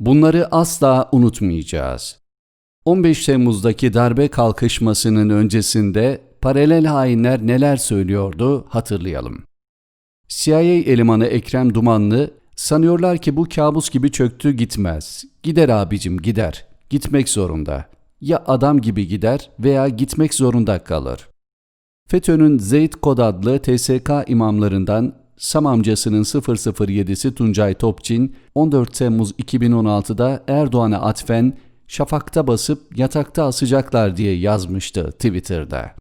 Bunları asla unutmayacağız. 15 Temmuz'daki darbe kalkışmasının öncesinde paralel hainler neler söylüyordu hatırlayalım. CIA elemanı Ekrem Dumanlı sanıyorlar ki bu kabus gibi çöktü gitmez. Gider abicim gider. Gitmek zorunda. Ya adam gibi gider veya gitmek zorunda kalır. FETÖ'nün Zeyd Kod adlı TSK imamlarından Sam amcasının 007'si Tuncay Topçin 14 Temmuz 2016'da Erdoğan'a atfen şafakta basıp yatakta asacaklar diye yazmıştı Twitter'da.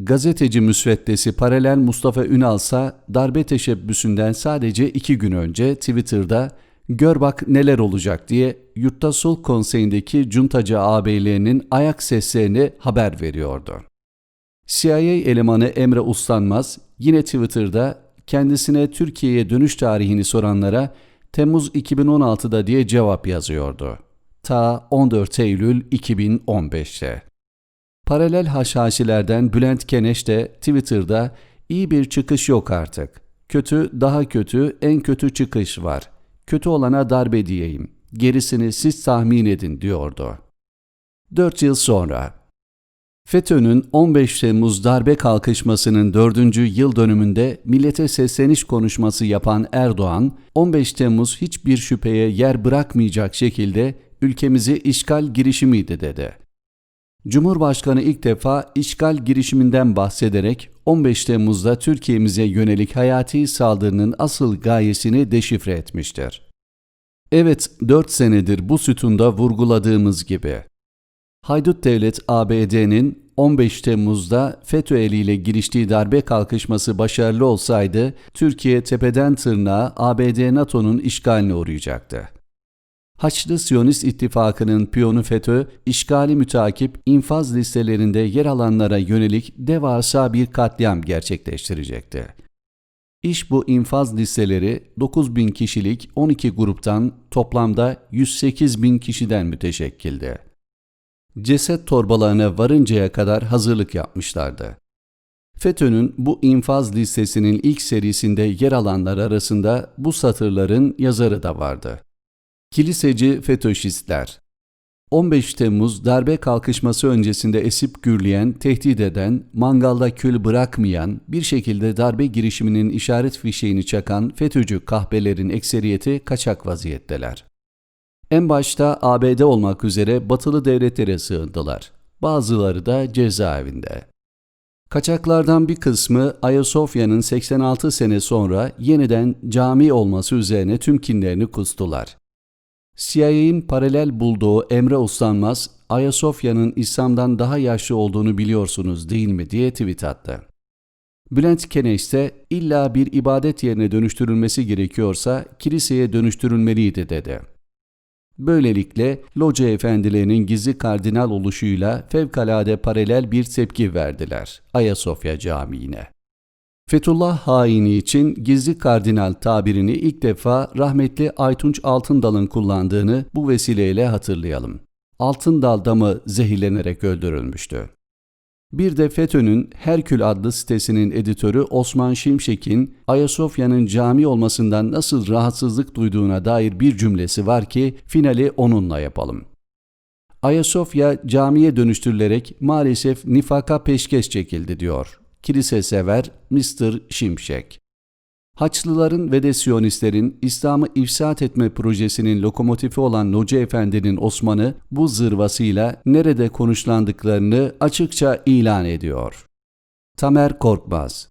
Gazeteci müsveddesi paralel Mustafa Ünal ise darbe teşebbüsünden sadece iki gün önce Twitter'da gör bak neler olacak diye Yurtta Sulh Konseyi'ndeki cuntacı ağabeylerinin ayak seslerini haber veriyordu. CIA elemanı Emre Uslanmaz yine Twitter'da kendisine Türkiye'ye dönüş tarihini soranlara Temmuz 2016'da diye cevap yazıyordu. Ta 14 Eylül 2015'te. Paralel haşhaşilerden Bülent Keneş de Twitter'da iyi bir çıkış yok artık. Kötü, daha kötü, en kötü çıkış var. Kötü olana darbe diyeyim. Gerisini siz tahmin edin diyordu. 4 yıl sonra FETÖ'nün 15 Temmuz darbe kalkışmasının 4. yıl dönümünde millete sesleniş konuşması yapan Erdoğan, 15 Temmuz hiçbir şüpheye yer bırakmayacak şekilde ülkemizi işgal girişimiydi dedi. Cumhurbaşkanı ilk defa işgal girişiminden bahsederek 15 Temmuz'da Türkiye'mize yönelik hayati saldırının asıl gayesini deşifre etmiştir. Evet, 4 senedir bu sütunda vurguladığımız gibi. Haydut Devlet ABD'nin 15 Temmuz'da FETÖ eliyle giriştiği darbe kalkışması başarılı olsaydı, Türkiye tepeden tırnağa ABD NATO'nun işgaline uğrayacaktı. Haçlı Siyonist İttifakı'nın piyonu FETÖ, işgali mütakip infaz listelerinde yer alanlara yönelik devasa bir katliam gerçekleştirecekti. İş bu infaz listeleri 9 bin kişilik 12 gruptan toplamda 108 bin kişiden müteşekkildi. Ceset torbalarına varıncaya kadar hazırlık yapmışlardı. FETÖ'nün bu infaz listesinin ilk serisinde yer alanlar arasında bu satırların yazarı da vardı. Kiliseci FETÖ'şistler 15 Temmuz darbe kalkışması öncesinde esip gürleyen, tehdit eden, mangalda kül bırakmayan, bir şekilde darbe girişiminin işaret fişeğini çakan FETÖ'cü kahpelerin ekseriyeti kaçak vaziyetteler. En başta ABD olmak üzere batılı devletlere sığındılar. Bazıları da cezaevinde. Kaçaklardan bir kısmı Ayasofya'nın 86 sene sonra yeniden cami olması üzerine tüm kinlerini kustular. CIA'in paralel bulduğu Emre Uslanmaz, Ayasofya'nın İslam'dan daha yaşlı olduğunu biliyorsunuz değil mi diye tweet attı. Bülent Keneş ise illa bir ibadet yerine dönüştürülmesi gerekiyorsa kiliseye dönüştürülmeliydi dedi. Böylelikle loca efendilerinin gizli kardinal oluşuyla fevkalade paralel bir tepki verdiler Ayasofya Camii'ne. Fethullah haini için gizli kardinal tabirini ilk defa rahmetli Aytunç Altındal'ın kullandığını bu vesileyle hatırlayalım. Altındal da mı zehirlenerek öldürülmüştü? Bir de FETÖ'nün Herkül adlı sitesinin editörü Osman Şimşek'in Ayasofya'nın cami olmasından nasıl rahatsızlık duyduğuna dair bir cümlesi var ki finali onunla yapalım. Ayasofya camiye dönüştürülerek maalesef nifaka peşkeş çekildi diyor kilise sever Mr. Şimşek. Haçlıların ve de Siyonistlerin İslam'ı ifsat etme projesinin lokomotifi olan Hoca Efendi'nin Osman'ı bu zırvasıyla nerede konuşlandıklarını açıkça ilan ediyor. Tamer Korkmaz